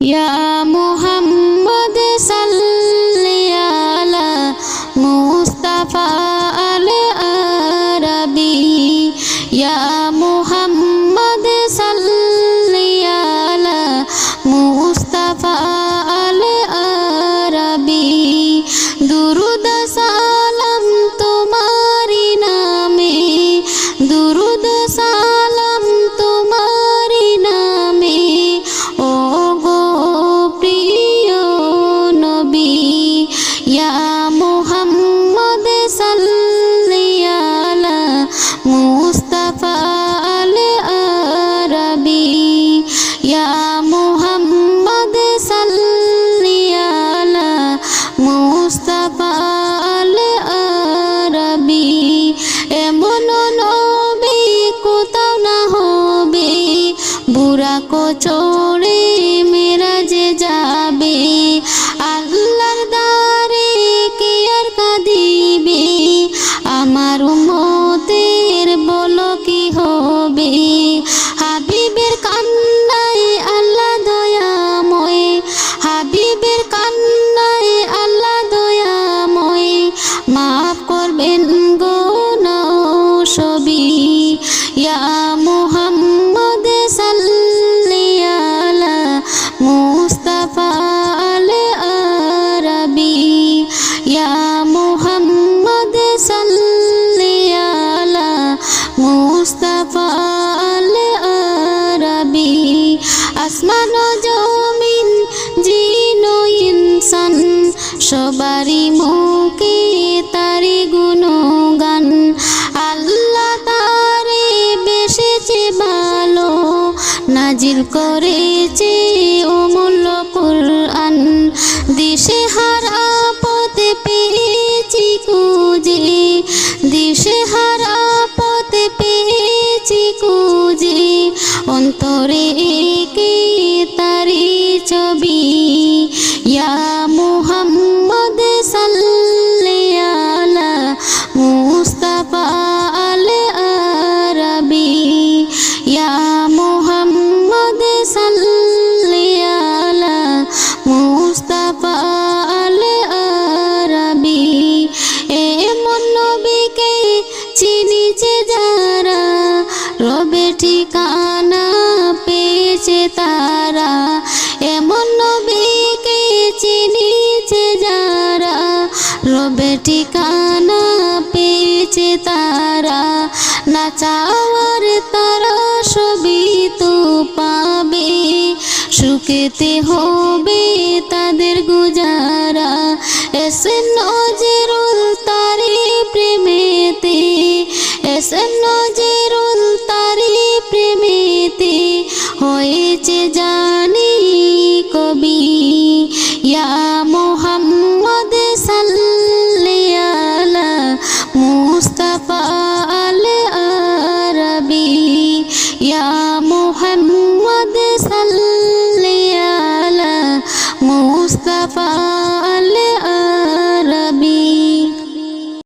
Ya করবেন গো সবারই মুখে তারি গুণগান। আল্লাহ তারে বেশেছে ভালো নাজিল করেছে অমূল্য কোরআন। দিশে হা তারা, এমন নবীকে চিনিছে যারা রবে ঠিকানা পেয়েছে তারা। না চাওয়ার তারা সবই তো পাবে, সুখেতে হবে তাদের গুজারা। এসে নজর the